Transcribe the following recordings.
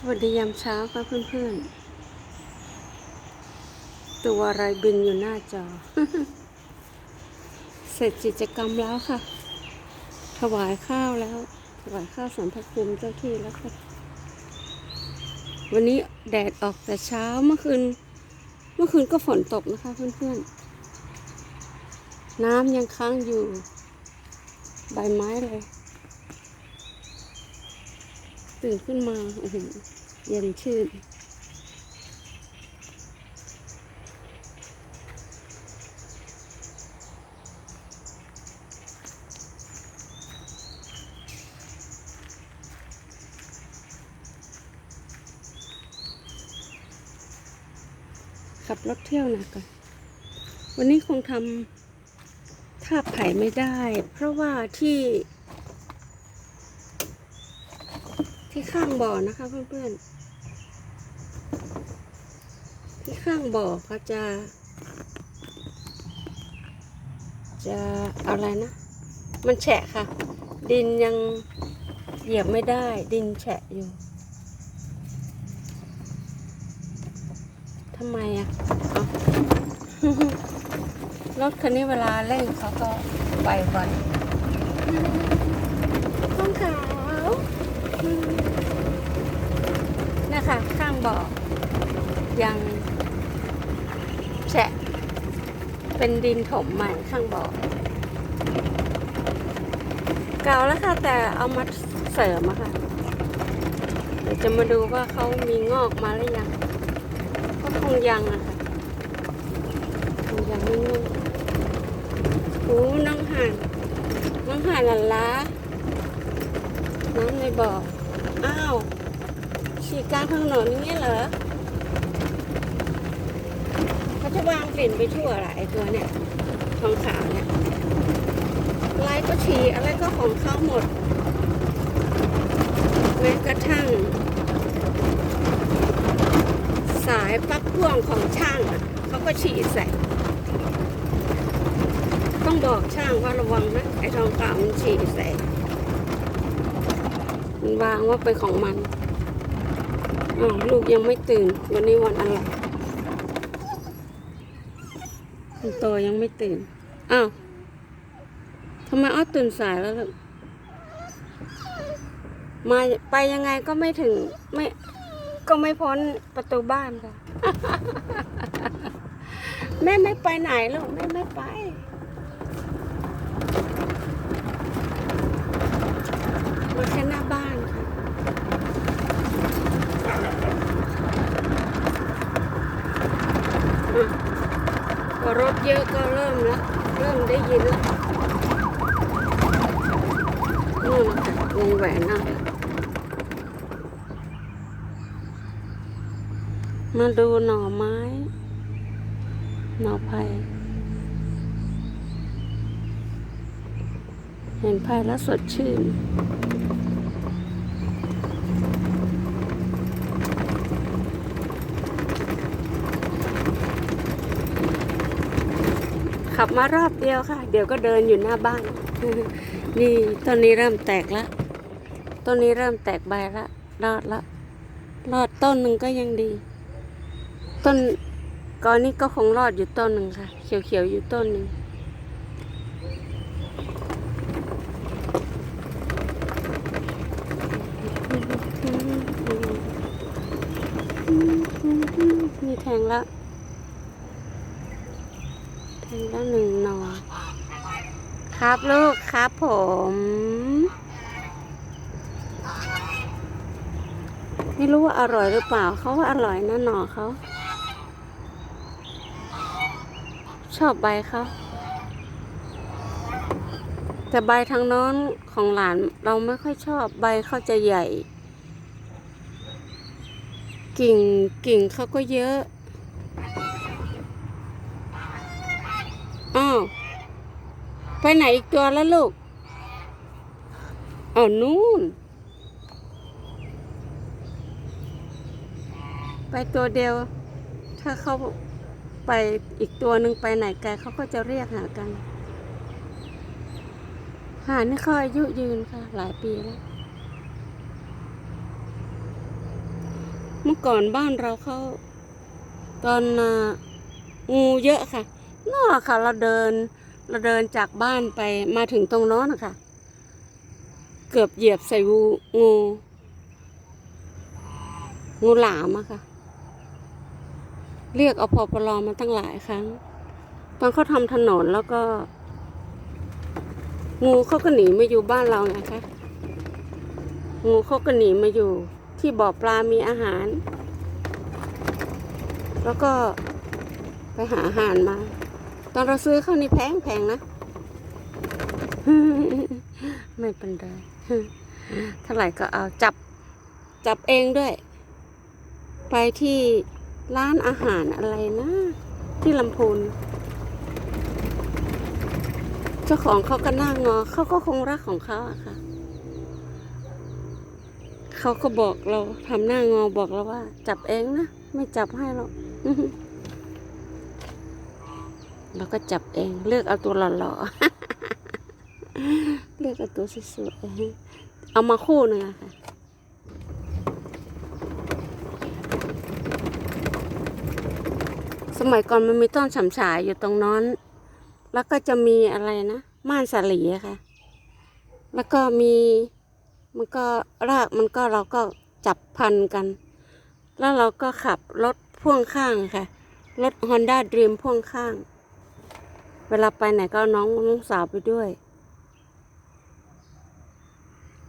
สวัสดียามเช้าค่ะเพื่อนๆ ตัวอะไรบินอยู่หน้าจอ เสร็จกิจกรรมแล้วค่ะ ถวายข้าวแล้ว ถวายข้าวสมพระภูมิเจ้าที่แล้วค่ะ วันนี้แดดออกแต่เช้าเมื่อคืน เมื่อคืนก็ฝนตกนะคะเพื่อนๆ น้ำยังค้างอยู่ ใบไม้เลย ตื่นขึ้นมาโอ้โหเย็นชื่นขับรถเที่ยวน่อยก่อนวันนี้คงทำท่าไผ่ไม่ได้ เพราะว่าที่ ที่ข้างบ่อนะคะเพื่อนๆ ที่ข้างบ่อเขาจะ จะอะไรนะ มันแฉะค่ะ ดินยังเหยียบไม่ได้ ดินแฉะอยู่ทำไมอะรถคันนี้เวลาเร่งเขาก็ไปก่อนห้องขาว คะข้างบ่อยังแฉะเป็นดินถมใหม่ข้างบ่อเก่าแล้วค่ะ แต่เอามาเสริมอะค่ะเดี๋ยวจะมาดูว่าเขามีงอกมาหรือยังก็คงยังอะค่ะคงยังไม่งอกโอ้น้องห่านน้องห่านหลันล้าน้ำในบ่ออ้าว ฉีดกลางถนนอย่างเงี้ยเหรอเขาจะวางฝิ่นไปทั่วแหละไอตัวเนี่ยทองขาวเนี่ยลายก็ฉีอะไรก็ของเขาหมด แม้กระทั่ง สายปลั๊กพ่วงของช่างอะเขาก็ฉีใส่ต้องบอกช่างว่าระวังนะไอ้ทองขาวมันฉีใส่มันวางว่าเป็นของมัน อ๋อลูกยังไม่ตื่น วันนี้วันอะไรคุณโตยังไม่ตื่น อ้าว ทำไมอ้อตื่นสายแล้วล่ะมาไปยังไงก็ไม่ถึง ไม่ ก็ไม่พ้นประตูบ้านค่ะ แม่ไม่ไปไหนลูก แม่ไม่ไปมาแค่หน้าบ้านค่ะ อะ พอรถเยอะก็เริ่มแล้วเริ่มได้ยินแล้วนู่นนะคะวงแหวนนั่นมาดูหน่อไม้ หน่อไผ่เห็นไผ่แล้วสดชื่น ขับมารอบเดียวค่ะ เดี๋ยวก็เดินอยู่หน้าบ้าน นี่ต้นนี้เริ่มแตกละต้นนี้เริ่มแตกใบละรอดละรอดต้นหนึ่งก็ยังดี ต้นก่อนนี้ก็คงรอดอยู่ต้นหนึ่งค่ะ เขียวๆอยู่ต้นหนึ่งนี่แทงแล้ว แทงแล้วหนึ่งหนอครับลูกครับผม ไม่รู้ว่าอร่อยหรือเปล่าเขาว่าอร่อยนะหนอเขา ชอบใบเขาแต่ใบทางโน้นของหลานเราไม่ค่อยชอบใบเขาจะใหญ่ กิ่งกิ่งเขาก็เยอะ อ้าวไปไหนอีกตัวแล้วลูกเอ๋อนู่น ไปตัวเดียว ถ้าเขาไปอีกตัวหนึ่งไปไหนไกลเขาก็จะเรียกหากันหานี่เขาอายุยืนค่ะ หลายปีแล้ว เมื่อก่อนบ้านเราเขาตอนน่ะงูเยอะค่ะ นั่นค่ะ เราเดิน เราเดินจากบ้านไปมาถึงตรงโน้นนะคะ เกือบเหยียบใส่งูงูงูหลามอะค่ะ เรียกเอาพอปลอมาตั้งหลายครั้ง ตอนเขาทำถนนแล้วก็ งูเขาก็หนีมาอยู่บ้านเราไงคะงูเขาก็หนีมาอยู่ ที่บ่อปลามีอาหาร แล้วก็ไปหาอาหารมา อนเราซื้อเข้านี่แพงแพงนะ ไม่เป็นไรเท่าไหร่ก็เอาจับจับเองด้วย ไปที่ร้านอาหารอะไรนะ ที่ลำพูนเจ้าของเขาก็น้างอเขาก็คงรักของเขาอะค่ะเขาก็บอกเราทำหน้างอบอกเราว่า จับเองนะ ไม่จับให้หรอก เราก็จับเองเลือกเอาตัวหล่อๆ เลือกเอาตัวสวยๆเอามาคู่หนึ่งค่ะสมัยก่อนมันมีต้นฉ่ำฉายอยู่ตรงนั้น แล้วก็จะมีอะไรนะ ม่านสาลีค่ะ แล้วก็มี มันก็รากมันก็เราก็จับพันกัน แล้วเราก็ขับรถพ่วงข้างค่ะ รถ Honda Dream พ่วงข้าง เวลาไปไหนก็น้องน้องสาวไปด้วย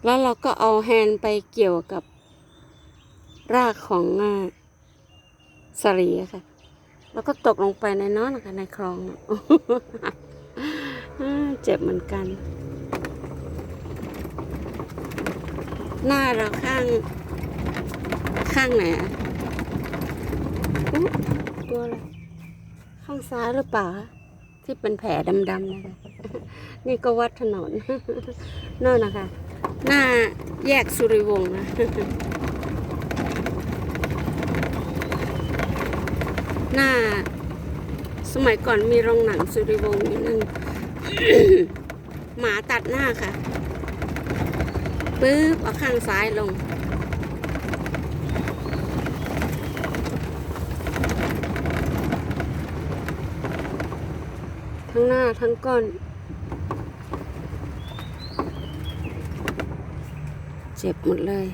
แล้วเราก็เอาแฮนด์ไปเกี่ยวกับ รากของอ่าสลีค่ะ แล้วก็ตกลงไปในน้อนะคะในคลองเจ็บเหมือนกัน หน้าเราข้าง ข้างไหนอะตัวอะไร ข้างซ้ายหรือเปล่าคะ ที่เป็นแผลดำๆนะคะนี่ก็วัดถนนนั่นนะคะ หน้าแยกสุริวงศ์นะหน้าสมัยก่อนมีโรงหนังสุริวงศ์อยู่นั่นหมาตัดหน้าค่ะปึ๊บเอาข้างซ้ายลง ทั้งหน้าทั้งก้นเจ็บหมดเลย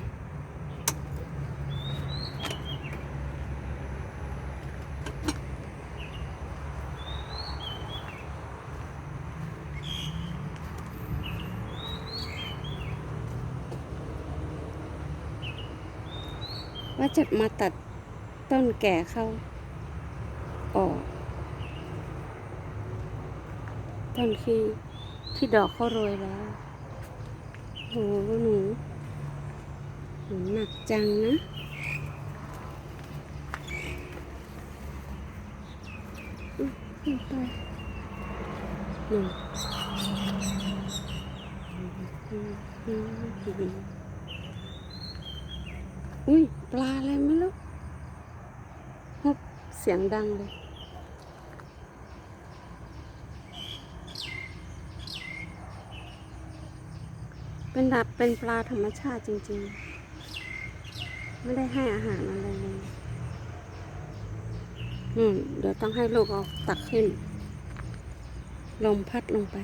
ว่าจะมาตัดต้นแก่เข้าออก ต้นที่ที่ดอกเขาโรยแล้วโหหนูหนูหนักจังนะอุ๊ยขึ้นไปหนูอุ้ยปลาอะไรไม่รู้ฮบเสียงดังเลย เป็นดับเป็นปลาธรรมชาติจริงๆ ไม่ได้ให้อาหารอะไรเลยอืมเดี๋ยวต้องให้ลูกเอาตักขึ้น ลมพัดลงไป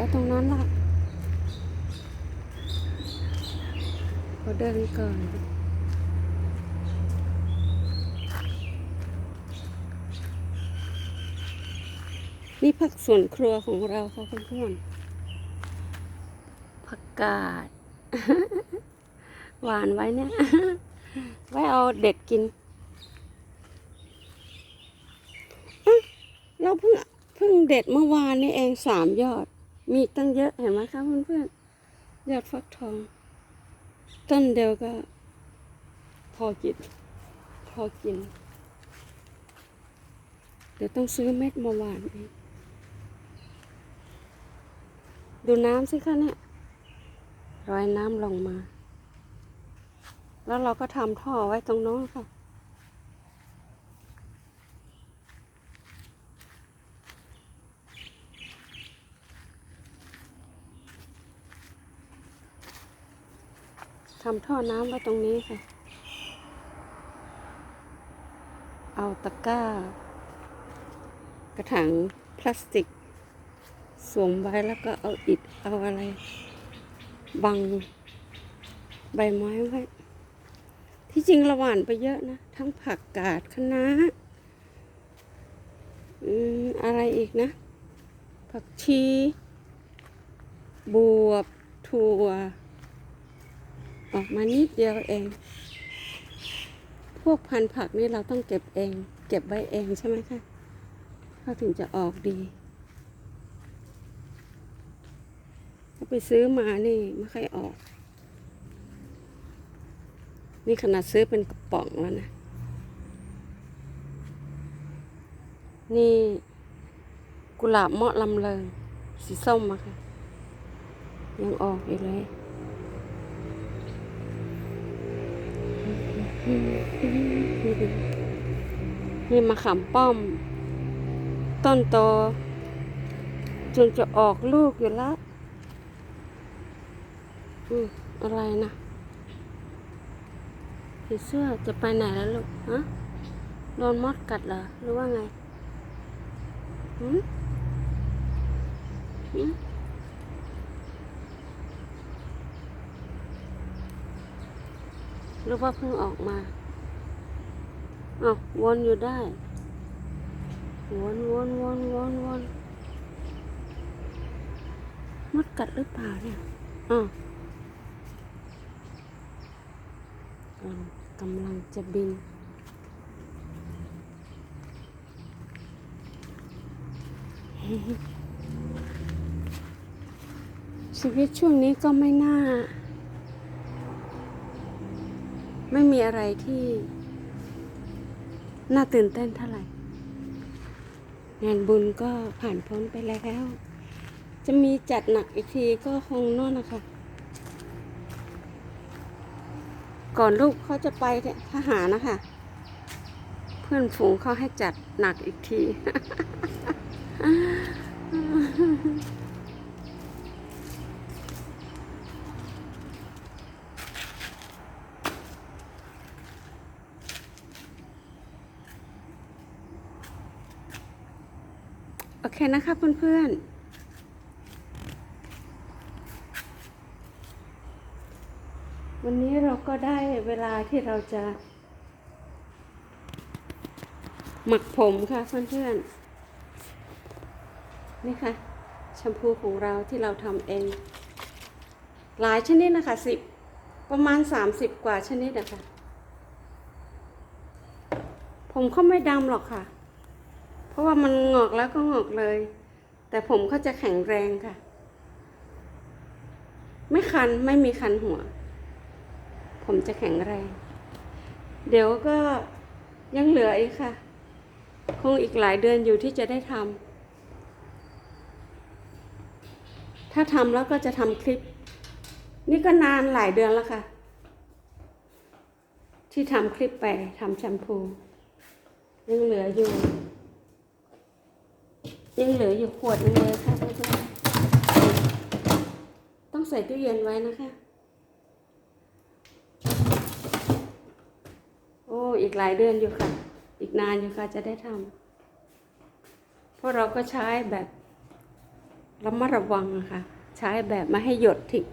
ก็ตรงนั้นละขอเดินก่อนนี่ผักสวนครัวของเราค่ะเพื่อนๆผักกาด หวานไว้เนี่ย ไว้เอาเด็ดกินอ๊ะเราเพิ่งเพิ่งเด็ดเมื่อวานนี่เองสามยอด มีตั้งเยอะเห็นไหมคะเพื่อนๆยอดฟักทอง ต้นเดียวก็ พอกินพอกิน เดี๋ยวต้องซื้อเม็ดมาหวานเองดูน้ำสิคะเนี่ยรอยน้ำลงมา แล้วเราก็ทำท่อไว้ตรงน้นค่ะำท่อน้ำไว้ตรงนี้ค่ะ เอาตะกร้า กระถางพลาสติก สวมไว้แล้วก็เอาอิฐเอาอะไร บังใบไม้ไว้ ที่จริงระหว่านไปเยอะนะ ทั้งผักกาดคะน้าอืมอะไรอีกนะ ผักชี บวบถั่ว ออกมานิดเดียวเอง พวกพันธุ์ผักนี่เราต้องเก็บเอง เก็บไว้เองใช่ไหมคะเขาถึงจะออกดี ถ้าไปซื้อมานี่ไม่ค่อยออก นี่ขนาดซื้อเป็นกระป๋องแล้วนะ นี่กุหลาบเมาะลำเลิงสีส้มอะค่ะ ยังออกอยู่เลย นี่มะขามป้อม ต้นโตจนจะออกลูกอยู่แล้วอืมอะไรนะผีเสื้อจะไปไหนแล้วลูกฮะโดนมดกัดเหรอหรือว่าไงหืมหืม หรือว่าเพิ่งออกมาอ้าววนอยู่ได้ วนวนวนวนวนมดกัดหรือเปล่าเนี่ยอ้าวกำลังจะบินชีวิตช่วงนี้ก็ไม่น่า ไม่มีอะไรที่ น่าตื่นเต้นเท่าไหร่ งานบุญก็ผ่านพ้นไปแล้ว จะมีจัดหนักอีกทีก็คงน่นนะคะ ก่อนลูกเขาจะไปทหารนะคะ เพื่อนฝูงเขาให้จัดหนักอีกที โอเคนะคะเพื่อนๆ วันนี้เราก็ได้เวลาที่เราจะ หมักผมค่ะเพื่อนๆ นี่ค่ะแชมพูของเราที่เราทำเอง หลายชนิดนะคะสิบประมาณสามสิบกว่าชนิดนะคะ ผมเขาไม่ดำหรอกค่ะ ราะว่ามันงอกแล้วก็งอกเลย แต่ผมเขาจะแข็งแรงค่ะ ไม่คันไม่มีคันหัว ผมจะแข็งแรง เดี๋ยวก็ยังเหลืออีกค่ะ คงอีกหลายเดือนอยู่ที่จะได้ทำถ้าทำแล้วก็จะทำคลิป นี่ก็นานหลายเดือนแล้วค่ะ ที่ทำคลิปไปทำแชมพูยังเหลืออยู่ ยังเหลืออยู่ขวดนึงเลยค่ะเพื่อนๆต้องใส่ตู้เย็นไว้นะคะ โอ้อีกหลายเดือนอยู่ค่ะ อีกนานอยู่ค่ะจะได้ทำเพราะเราก็ใช้แบบระมัดระวังอะค่ะ ใช้แบบไม่ให้หยดถิก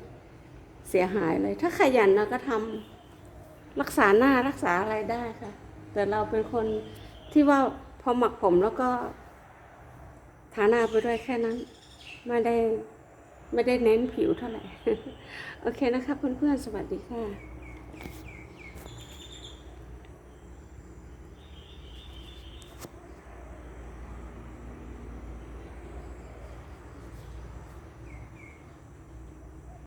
เสียหายเลย ถ้าขยันเราก็ทำรักษาหน้ารักษาอะไรได้ค่ะ แต่เราเป็นคนที่ว่าพอหมักผมแล้วก็ ทาหน้าไปด้วยแค่นั้น ไม่ได้ไม่ได้เน้นผิวเท่าไหร่ โอเคนะคะเพื่อนๆ สวัสดีค่ะ